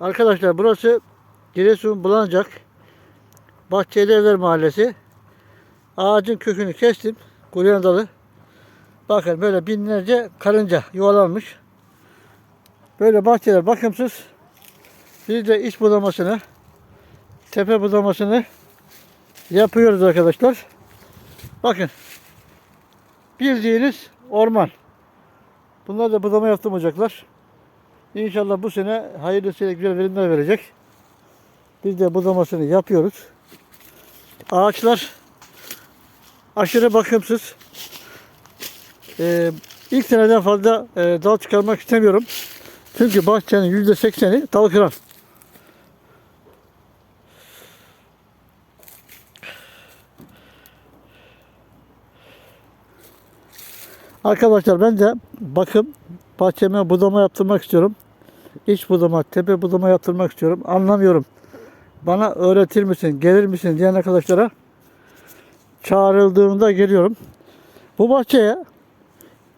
Arkadaşlar burası Giresun Bulancak Bahçeli Evler Mahallesi. Ağacın kökünü kestim. Kuruyan dalı. Bakın böyle binlerce karınca yuvalanmış. Böyle bahçeler bakımsız. Biz de iç budamasını, tepe budamasını yapıyoruz arkadaşlar. Bakın. Bildiğiniz orman. Bunlar da budama yaptırmayacaklar. İnşallah bu sene hayırlısıyla güzel verimler verecek. Biz de budamasını yapıyoruz. Ağaçlar aşırı bakımsız. Ee, ilk seneden fazla e, dal çıkarmak istemiyorum. Çünkü bahçenin yüzde sekseni dal kıran. Arkadaşlar ben de bakım bahçeme budama yaptırmak istiyorum. İç budama, tepe budama yaptırmak istiyorum. Anlamıyorum. Bana öğretir misin, gelir misin diyen arkadaşlara çağrıldığımda geliyorum. Bu bahçeye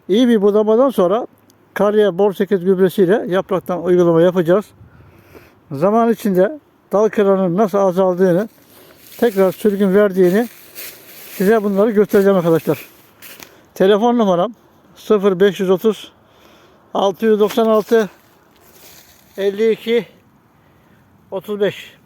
iyi bir budamadan sonra karya bor 8 gübresiyle yapraktan uygulama yapacağız. Zaman içinde dal kıranın nasıl azaldığını, tekrar sürgün verdiğini size bunları göstereceğim arkadaşlar. Telefon numaram 0530 696 52 35